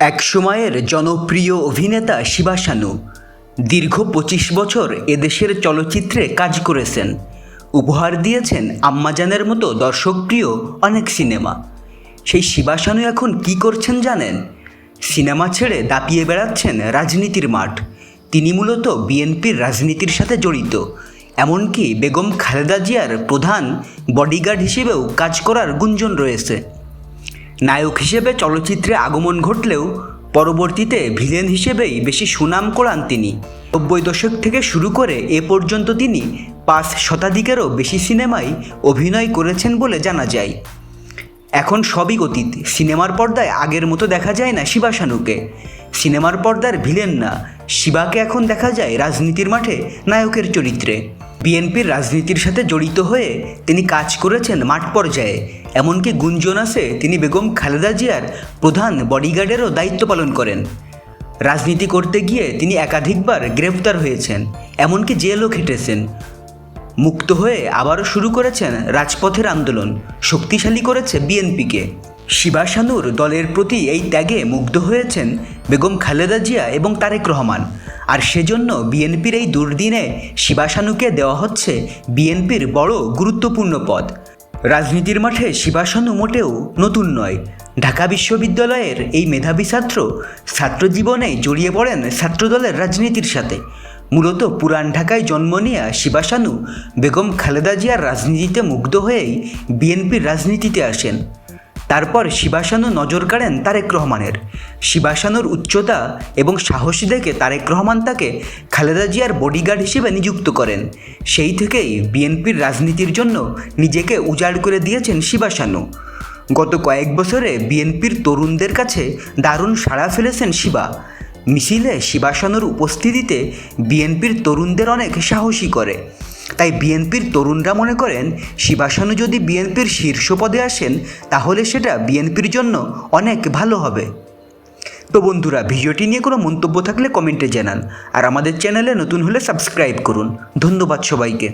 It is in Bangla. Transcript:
এক সময়ের জনপ্রিয় অভিনেতা শিবাশানু দীর্ঘ পঁচিশ বছর এদেশের চলচ্চিত্রে কাজ করেছেন। উপহার দিয়েছেন আম্মাজানের মতো দর্শকপ্রিয় অনেক সিনেমা। সেই শিবাশানু এখন কি করছেন জানেন? সিনেমা ছেড়ে দাপিয়ে বেড়াচ্ছেন রাজনীতির মাঠ। তিনি মূলত বিএনপির রাজনীতির সাথে জড়িত। এমনকি বেগম খালেদা জিয়ার প্রধান বডিগার্ড হিসেবেও কাজ করার গুঞ্জন রয়েছে। নায়ক হিসেবে চলচ্চিত্রে আগমন ঘটলেও পরবর্তীতে ভিলেন হিসেবেই বেশি সুনাম করান তিনি। নব্বই দশক থেকে শুরু করে এ পর্যন্ত তিনি পাঁচ শতাধিকেরও বেশি সিনেমায় অভিনয় করেছেন বলে জানা যায়। এখন সবই অতীত। সিনেমার পর্দায় আগের মতো দেখা যায় না শিবাশানুকে। সিনেমার পর্দার ভিলেন না, শিবাকে এখন দেখা যায় রাজনীতির মাঠে নায়কের চরিত্রে। বিএনপির রাজনীতির সাথে জড়িত হয়ে তিনি কাজ করেছেন মাঠ পর্যায়ে। এমনকি গুঞ্জন আছে, তিনি বেগম খালেদা জিয়ার প্রধান বডিগার্ডেরও দায়িত্ব পালন করেন। রাজনীতি করতে গিয়ে তিনি একাধিকবার গ্রেফতার হয়েছেন, এমনকি জেলও খেটেছেন। মুক্ত হয়ে আবারও শুরু করেছেন রাজপথের আন্দোলন, শক্তিশালী করেছে বিএনপিকে। শিবাশানুর দলের প্রতি এই ত্যাগে মুগ্ধ হয়েছেন বেগম খালেদা জিয়া এবং তারেক রহমান। আর সেজন্য বিএনপির এই দুর্দিনে শিবাসানুকে দেওয়া হচ্ছে বিএনপির বড় গুরুত্বপূর্ণ পদ। রাজনীতির মাঠে শিবাসানু মোটেও নতুন নয়। ঢাকা বিশ্ববিদ্যালয়ের এই মেধাবী ছাত্র ছাত্র জীবনে জড়িয়ে পড়েন ছাত্রদলের রাজনীতির সাথে। মূলত পুরান ঢাকায় জন্ম নেয়া শিবাসানু বেগম খালেদা জিয়ার রাজনীতিতে মুগ্ধ হয়েই বিএনপির রাজনীতিতে আসেন। তারপর শিবাসানু নজর কাড়েন তারেক রহমানের। শিবাসানুর উচ্চতা এবং সাহস দেখে তারেক রহমান তাকে খালেদা জিয়ার বডিগার্ড হিসেবে নিযুক্ত করেন। সেই থেকেই বিএনপির রাজনীতির জন্য নিজেকে উজাড় করে দিয়েছেন শিবাসানু গত কয়েক বছরে বিএনপির তরুণদের কাছে দারুণ সাড়া ফেলেছেন শিবা। মিছিলে শিবাসানুর উপস্থিতিতে বিএনপির তরুণদের অনেক সাহসী করে। তাই বিএনপির তরুণরা মনে করেন শিবাসানু যদি বিএনপির শীর্ষ পদে আসেন, তাহলে সেটা বিএনপির জন্য অনেক ভালো হবে। তো বন্ধুরা, ভিডিওটি নিয়ে কোনো মন্তব্য থাকলে কমেন্টে জানান। আর আমাদের চ্যানেলে নতুন হলে সাবস্ক্রাইব করুন। ধন্যবাদ সবাইকে।